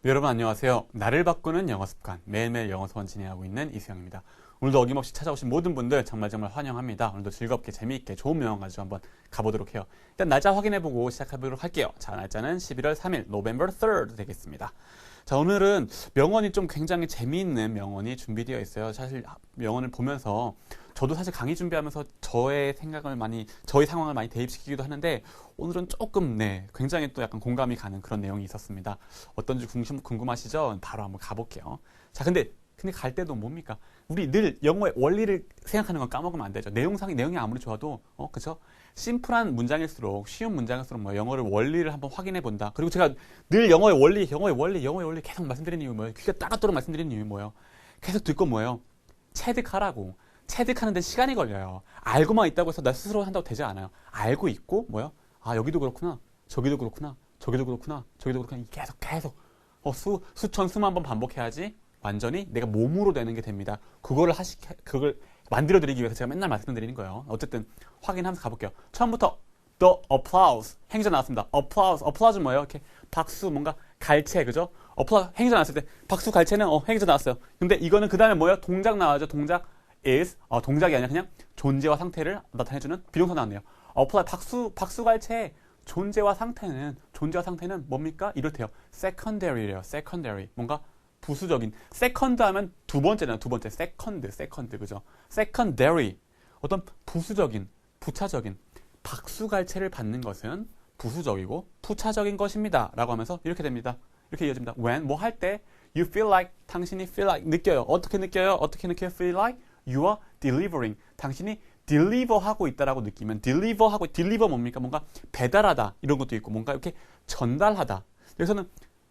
네, 여러분 안녕하세요. 나를 바꾸는 영어 습관 매일매일 영어 수원 진행하고 있는 이수영입니다. 오늘도 어김없이 찾아오신 모든 분들 정말 정말 환영합니다. 오늘도 즐겁게 재미있게 좋은 명언 가지고 한번 가보도록 해요. 일단 날짜 확인해보고 시작해보도록 할게요. 자 날짜는 11월 3일 November 3rd 되겠습니다. 자 오늘은 명언이 좀 굉장히 재미있는 명언이 준비되어 있어요. 사실 명언을 보면서 저도 사실 강의 준비하면서 저의 생각을 많이 저의 상황을 많이 대입시키기도 하는데 오늘은 조금 네 굉장히 또 약간 공감이 가는 그런 내용이 있었습니다. 어떤지 궁금, 궁금하시죠? 바로 한번 가볼게요. 자 근데 근데 갈 때도 뭡니까? 우리 늘 영어의 원리를 생각하는 건 까먹으면 안 되죠. 내용상의 내용이 아무리 좋아도 어 그죠? 심플한 문장일수록 쉬운 문장일수록 뭐 영어를 원리를 한번 확인해 본다. 그리고 제가 늘 영어의 원리, 영어의 원리, 영어의 원리 계속 말씀드리는 이유 뭐예요? 귀가 따갑도록 말씀드리는 이유 뭐예요? 계속 듣고 뭐예요? 체득하라고. 체득하는 데 시간이 걸려요. 알고만 있다고 해서 나 스스로 한다고 되지 않아요. 알고 있고 뭐요? 아 여기도 그렇구나, 저기도 그렇구나, 저기도 그렇구나, 저기도 그렇구나 계속 계속 어, 수 수천 수만 번 반복해야지 완전히 내가 몸으로 되는 게 됩니다. 그거를 하시 그걸 만들어 드리기 위해서 제가 맨날 말씀드리는 거예요. 어쨌든 확인하면서 가볼게요. 처음부터 the applause 행자 나왔습니다. applause applause 뭐예요? 이렇게 박수 뭔가 갈채 그죠? applause 행자 나왔을 때 박수 갈채는 어 행자 나왔어요. 근데 이거는 그 다음에 뭐예요? 동작 나와죠. 동작 is 어, 동작이 아니라 그냥 존재와 상태를 나타내주는 비동사 나왔네요. apply 박수 박수 갈채 존재와 상태는 존재와 상태는 뭡니까? 이렇대요. secondary래요. secondary 뭔가 부수적인 second 하면 두 번째잖아요. 두 번째 second, second 그죠? secondary 어떤 부수적인, 부차적인 박수갈채를 받는 것은 부수적이고 부차적인 것입니다. 라고 하면서 이렇게 됩니다. 이렇게 이어집니다. when 뭐 할 때 you feel like 당신이 feel like 느껴요. 어떻게 느껴요? 어떻게 느껴요? feel like you are delivering 당신이 deliver 하고 있다라고 느끼면 deliver 하고 deliver 뭡니까? 뭔가 배달하다 이런 것도 있고 뭔가 이렇게 전달하다. 그래서는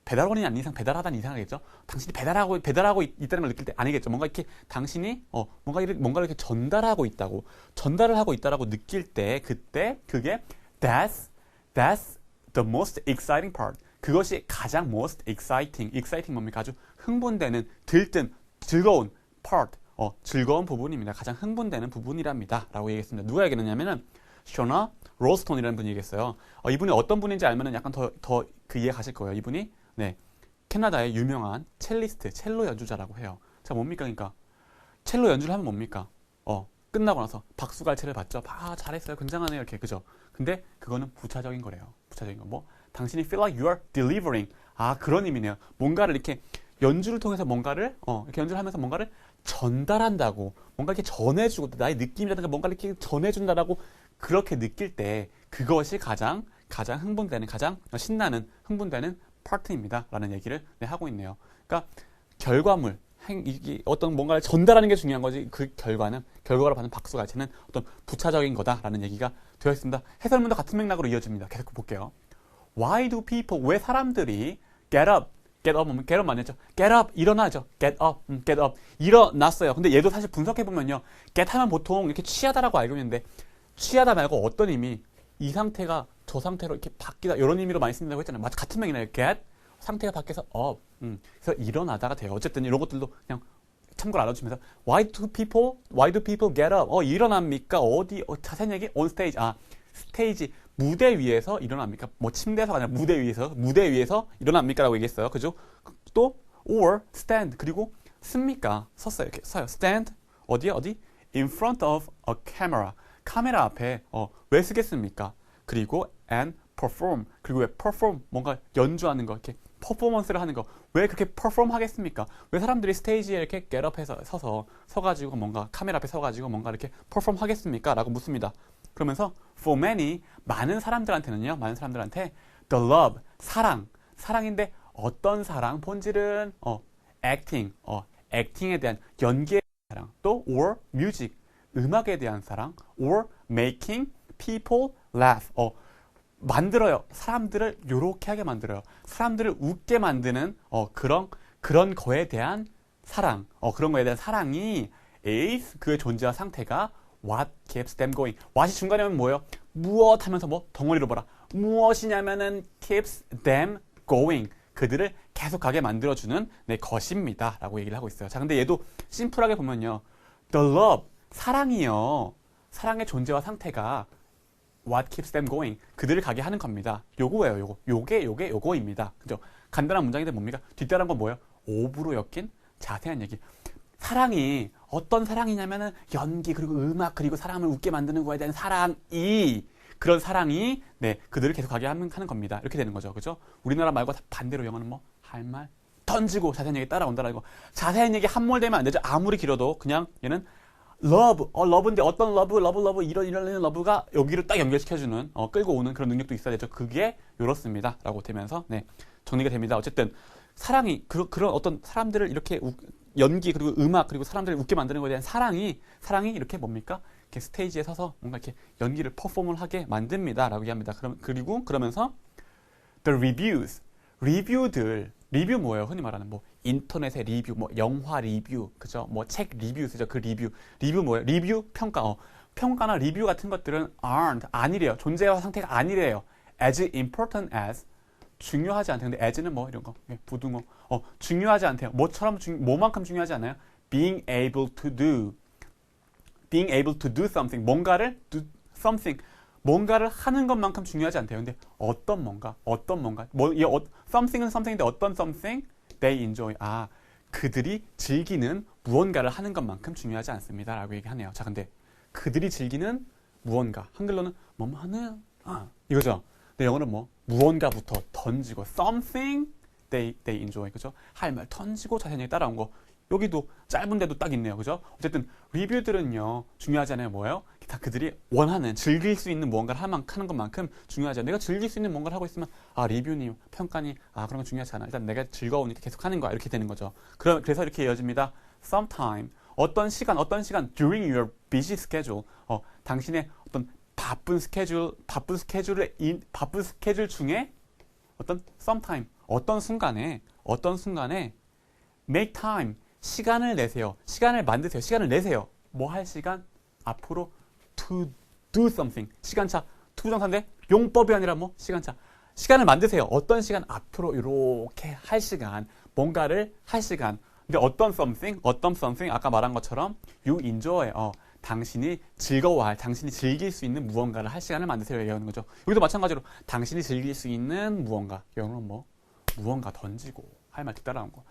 배달원이 아닌 이상 배달하다는 이상하겠죠. 당신이 배달하고 배달하고 있, 다는걸 느낄 때 아니겠죠. 뭔가 이렇게 당신이 어 뭔가 이렇게 뭔가 이렇게 전달하고 있다고 전달을 하고 있다라고 느낄 때 그때 그게 that's that's the most exciting part. 그것이 가장 most exciting. exciting 뭡니까? 아주 흥분되는 들뜬 즐거운 part. 어 즐거운 부분입니다. 가장 흥분되는 부분이랍니다.라고 얘기했습니다. 누가 얘기했냐면은 쇼나 로스톤이라는 분이 얘기했어요. 어, 이분이 어떤 분인지 알면은 약간 더 더 그 이해 가실 거예요. 이분이 네. 캐나다의 유명한 첼리스트, 첼로 연주자라고 해요. 자, 뭡니까? 그러니까 첼로 연주를 하면 뭡니까? 어, 끝나고 나서 박수갈채를 받죠. 아, 잘했어요. 굉장하네요. 이렇게. 그죠? 근데 그거는 부차적인 거래요. 부차적인 거. 뭐 당신이 feel like you are delivering. 아, 그런 의미네요. 뭔가를 이렇게 연주를 통해서 뭔가를 어, 이렇게 연주를 하면서 뭔가를 전달한다고. 뭔가 이렇게 전해주고 나의 느낌이라든가 뭔가를 이렇게 전해준다라고 그렇게 느낄 때 그것이 가장 가장 흥분되는 가장 신나는 흥분되는 파트입니다. 라는 얘기를 네, 하고 있네요. 그러니까 결과물, 행, 이게 어떤 뭔가를 전달하는 게 중요한 거지 그 결과는 결과로 받는 박수 가치는 어떤 부차적인 거다라는 얘기가 되어 있습니다. 해설문도 같은 맥락으로 이어집니다. 계속 볼게요. Why do people 왜 사람들이 get up get up get up 맞죠? get up 일어나죠. get up 음, get up 일어났어요. 근데 얘도 사실 분석해 보면요. get 하면 보통 이렇게 취하다라고 알고 있는데 취하다 말고 어떤 의미 이 상태가 저 상태로 이렇게 바뀌다 이런 의미로 많이 쓴다고 했잖아요. 맞 같은 맥이나요. get 상태가 바뀌어서 up. 음. 그래서 일어나다가 돼요. 어쨌든 이런 것들도 그냥 참고로 알아주면서 why do people why do people get up? 어 일어납니까? 어디 어, 자세한 얘기 on stage 아 스테이지 무대 위에서 일어납니까? 뭐 침대에서가 아니라 무대 위에서 무대 위에서 일어납니까라고 얘기했어요. 그죠? 또 or stand 그리고 씁니까? 섰어요. 이렇게 서요. stand 어디에 어디? in front of a camera 카메라 앞에 어, 왜 쓰겠습니까? 그리고 and perform 그리고 왜 perform 뭔가 연주하는 거 이렇게 퍼포먼스를 하는 거 왜 그렇게 perform 하겠습니까? 왜 사람들이 스테이지에 이렇게 up해서 서서 서가지고 뭔가 카메라 앞에 서가지고 뭔가 이렇게 perform 하겠습니까? 라고 묻습니다. 그러면서 for many 많은 사람들한테는요 많은 사람들한테 the love 사랑 사랑인데 어떤 사랑 본질은 어 acting 어 acting에 대한 대한 사랑 또 or music 음악에 대한 사랑 or making people laugh 어 만들어요. 사람들을 요렇게 하게 만들어요. 사람들을 웃게 만드는 어 그런 그런 거에 대한 사랑. 어 그런 거에 대한 사랑이 is 그의 존재와 상태가 what keeps them going. what이 중간에 하면 뭐예요? 무엇 하면서 뭐 덩어리로 봐라. 무엇이냐면은 keeps them going. 그들을 계속 가게 만들어주는 네, 것입니다. 라고 얘기를 하고 있어요. 자, 근데 얘도 심플하게 보면요. The love, 사랑이요. 사랑의 존재와 상태가 what keeps them going. 그들을 가게 하는 겁니다. 요거예요, 요거. 요게, 요게, 요거입니다. 그죠? 간단한 문장인데 뭡니까? 뒤따른 건 뭐예요? 오브로 엮인 자세한 얘기. 사랑이 어떤 사랑이냐면은 연기 그리고 음악 그리고 사람을 웃게 만드는 거에 대한 사랑이 그런 사랑이 네 그들을 계속 가게 하는, 하는 겁니다. 이렇게 되는 거죠, 그죠? 우리나라 말과 반대로 영어는 뭐 할 말 던지고 자세한 얘기 따라온다라고 자세한 얘기 함몰되면 안 되죠. 아무리 길어도 그냥 얘는 love, 어, love인데 어떤 love, love, love, 이런, 이런, 이런 love가 여기를 딱 연결시켜주는, 어, 끌고 오는 그런 능력도 있어야 되죠. 그게 요렇습니다. 라고 되면서, 네, 정리가 됩니다. 어쨌든, 사랑이, 그, 그런 어떤 사람들을 이렇게 우- 연기, 그리고 음악, 그리고 사람들을 웃게 만드는 것에 대한 사랑이, 사랑이 이렇게 뭡니까? 이렇게 스테이지에 서서 뭔가 이렇게 연기를 퍼폼을 하게 만듭니다. 라고 얘기합니다. 그럼, 그리고 그러면서, the reviews, 리뷰들, 리뷰 뭐예요? 흔히 말하는 뭐 인터넷의 리뷰, 뭐 영화 리뷰, 그죠? 뭐 책 리뷰 쓰죠. 그 리뷰. 리뷰 뭐예요? 리뷰 평가. 어. 평가나 리뷰 같은 것들은 aren't 아니래요. 존재와 상태가 아니래요. as important as 중요하지 않대요. 근데 as는 뭐 이런 거. 예, 부등호. 어, 중요하지 않대요. 뭐처럼 중 뭐만큼 중요하지 않아요? being able to do. being able to do something. 뭔가를 do something. 뭔가를 하는 것만큼 중요하지 않대요. 근데 어떤 뭔가, 어떤 뭔가, 뭐, 이 어, something은 something인데 어떤 something they enjoy. 아, 그들이 즐기는 무언가를 하는 것만큼 중요하지 않습니다 라고 얘기하네요. 자, 근데 그들이 즐기는 무언가, 한글로는 뭐뭐 하는, 아, 이거죠. 근데 영어는 뭐 무언가부터 던지고 something they they enjoy, 그죠? 할 말 던지고 자세히 따라온 거. 여기도 짧은데도 딱 있네요. 그죠? 어쨌든 리뷰들은요 중요하지 않아요. 뭐예요? 다 그들이 원하는 즐길 수 있는 무언가를 하는 것만큼 않아요. 내가 즐길 수 있는 뭔가를 하고 있으면 아 리뷰니 평가니 아 그런 건 중요하지 않아. 일단 내가 즐거우니까 계속 하는 거야. 이렇게 되는 거죠. 그럼 그래서 이렇게 이어집니다. Sometime 어떤 시간 어떤 시간 during your busy schedule 어 당신의 어떤 바쁜 스케줄 바쁜 스케줄의 인- 바쁜 스케줄 중에 어떤 sometime 어떤 순간에 어떤 순간에 make time 시간을 내세요. 시간을 만드세요. 시간을 내세요. 뭐 할 시간? 앞으로 to do something. 시간차 to 정사인데 용법이 아니라 뭐 시간차. 시간을 만드세요. 어떤 시간? 앞으로 이렇게 할 시간. 뭔가를 할 시간. 근데 어떤 something? 어떤 something? 아까 말한 것처럼 you enjoy. 어, 당신이 즐거워할, 당신이 즐길 수 있는 무언가를 할 시간을 만드세요. 얘기하는 거죠. 여기도 마찬가지로 당신이 즐길 수 있는 무언가. 영어는 뭐 무언가 던지고 할 말 뒤따라온 거.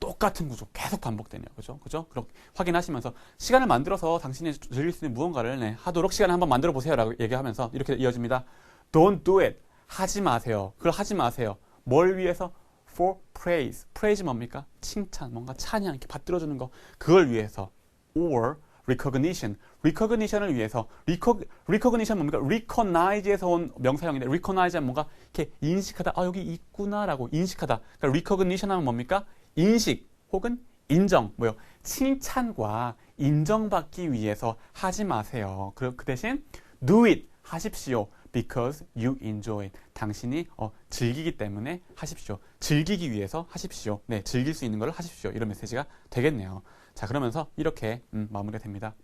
똑같은 구조 계속 반복되네요. 그죠? 그죠? 그렇게 확인하시면서 시간을 만들어서 당신이 즐길 수 있는 무언가를 네, 하도록 시간을 한번 만들어 보세요라고 얘기하면서 이렇게 이어집니다. Don't do it. 하지 마세요. 그걸 하지 마세요. 뭘 위해서? For praise. praise 뭡니까? 칭찬, 뭔가 찬양 이렇게 받들어주는 거. 그걸 위해서. Or recognition. recognition을 위해서. recog, recognition 뭡니까? recognize에서 온 명사형인데 recognize는 뭔가 이렇게 인식하다. 아 여기 있구나라고 인식하다. 그러니까 recognition 하면 뭡니까? 인식 혹은 인정, 뭐요? 칭찬과 인정받기 위해서 하지 마세요. 그, 그 대신 do it 하십시오. because you enjoy it. 당신이 어, 즐기기 때문에 하십시오. 즐기기 위해서 하십시오. 네, 즐길 수 있는 걸 하십시오. 이런 메시지가 되겠네요. 자, 그러면서 이렇게 음, 마무리가 됩니다.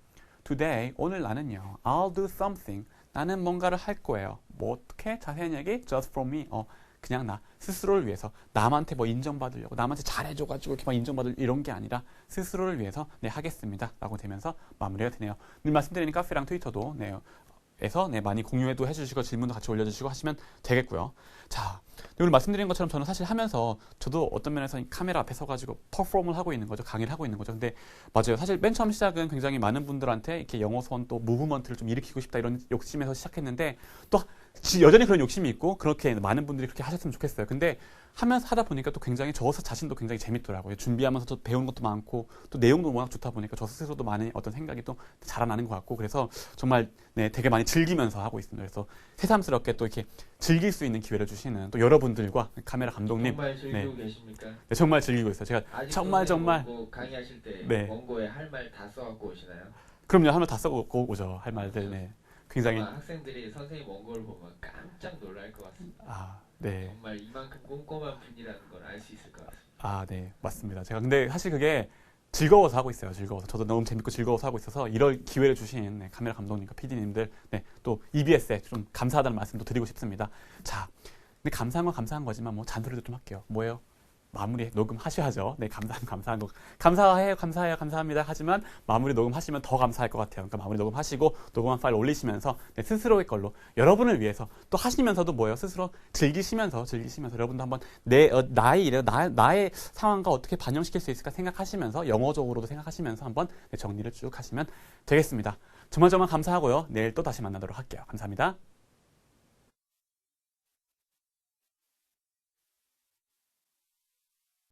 Today, 오늘 나는요. I'll do something. 나는 뭔가를 할 거예요. 뭐 어떻게? 자세한 얘기? Just for me. 어, 그냥 나 스스로를 위해서 남한테 뭐 인정받으려고 남한테 잘해줘가지고 이렇게 막 인정받을 이런 게 아니라 스스로를 위해서 네 하겠습니다라고 되면서 마무리가 되네요. 늘 말씀드리는 카페랑 트위터도 네 에서 네, 많이 공유해도 해주시고 질문도 같이 올려주시고 하시면 되겠고요. 자, 오늘 말씀드린 것처럼 저는 사실 하면서 저도 어떤 면에서 이 카메라 앞에 서가지고 퍼포먼을 하고 있는 거죠. 강의를 하고 있는 거죠. 근데 맞아요. 사실 맨 처음 시작은 굉장히 많은 분들한테 이렇게 영어 수원 또 무브먼트를 좀 일으키고 싶다 이런 욕심에서 시작했는데 또 지- 여전히 그런 욕심이 있고 그렇게 많은 분들이 그렇게 하셨으면 좋겠어요. 근데 하면서 하다 보니까 또 굉장히 저 자신도 굉장히 재밌더라고요. 준비하면서 또 배운 것도 많고 또 내용도 워낙 좋다 보니까 저 스스로도 많은 어떤 생각이 또 자라나는 것 같고 그래서 정말 네, 되게 많이 즐기면서 하고 있습니다. 그래서 새삼스럽게 또 이렇게 즐길 수 있는 기회를 주시는 또 여러분들과 카메라 감독님 정말 즐기고 계십니까? 네, 정말 즐기고 있어요. 제가 정말, 정말. 원고 강의하실 때 네. 원고에 할 말 다 써갖고 오시나요? 그럼요 하면 다 쓰고 오죠 할 말들 네. 굉장히 학생들이 선생님 원고를 보면 깜짝 놀랄 것 같습니다. 아 네. 정말 이만큼 꼼꼼한 분이라는 걸 알 수 있을 것 같습니다. 아, 네, 맞습니다. 제가 근데 사실 그게 즐거워서 하고 있어요. 즐거워서. 저도 너무 재밌고 즐거워서 하고 있어서 이럴 기회를 주신 네, 카메라 감독님과 PD님들, 네, 또 EBS에 좀 감사하다는 말씀도 드리고 싶습니다. 자, 근데 감사한 건 감사한 거지만 뭐 잔소리도 좀 할게요. 뭐예요? 마무리 녹음하셔야죠. 네, 감사합니다. 감사한 감사해요, 감사해요, 감사합니다. 하지만 마무리 녹음하시면 더 감사할 것 같아요. 그러니까 마무리 녹음하시고 녹음한 파일 올리시면서 네, 스스로의 걸로 여러분을 위해서 또 하시면서도 뭐예요? 스스로 즐기시면서 즐기시면서 여러분도 한번 내 어, 나의 일에 나, 나의 상황과 어떻게 반영시킬 수 있을까 생각하시면서 영어적으로도 생각하시면서 한번 네, 정리를 쭉 하시면 되겠습니다. 정말 감사하고요. 내일 또 다시 만나도록 할게요. 감사합니다.